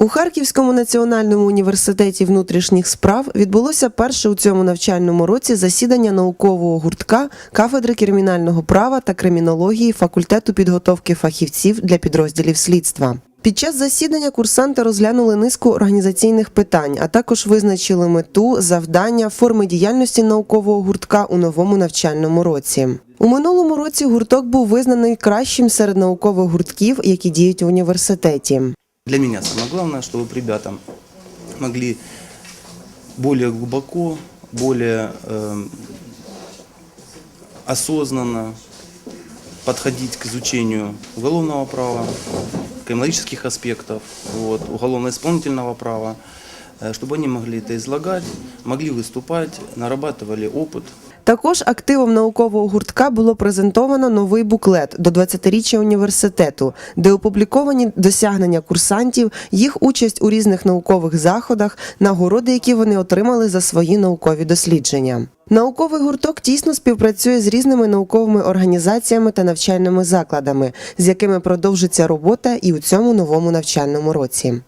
У Харківському національному університеті внутрішніх справ відбулося перше у цьому навчальному році засідання наукового гуртка кафедри кримінального права та кримінології факультету підготовки фахівців для підрозділів слідства. Під час засідання курсанти розглянули низку організаційних питань, а також визначили мету, завдання, форми діяльності наукового гуртка у новому навчальному році. У минулому році гурток був визнаний кращим серед наукових гуртків, які діють в університеті. Для меня самое главное, чтобы ребята могли более глубоко, более э, осознанно подходить к изучению уголовного права, криминалистических аспектов, вот, уголовно-исполнительного права, э, чтобы они могли это излагать, могли выступать, нарабатывали опыт, Також активом наукового гуртка було презентовано новий буклет до 20-річчя університету, де опубліковані досягнення курсантів, їх участь у різних наукових заходах, нагороди, які вони отримали за свої наукові дослідження. Науковий гурток тісно співпрацює з різними науковими організаціями та навчальними закладами, з якими продовжиться робота і у цьому новому навчальному році.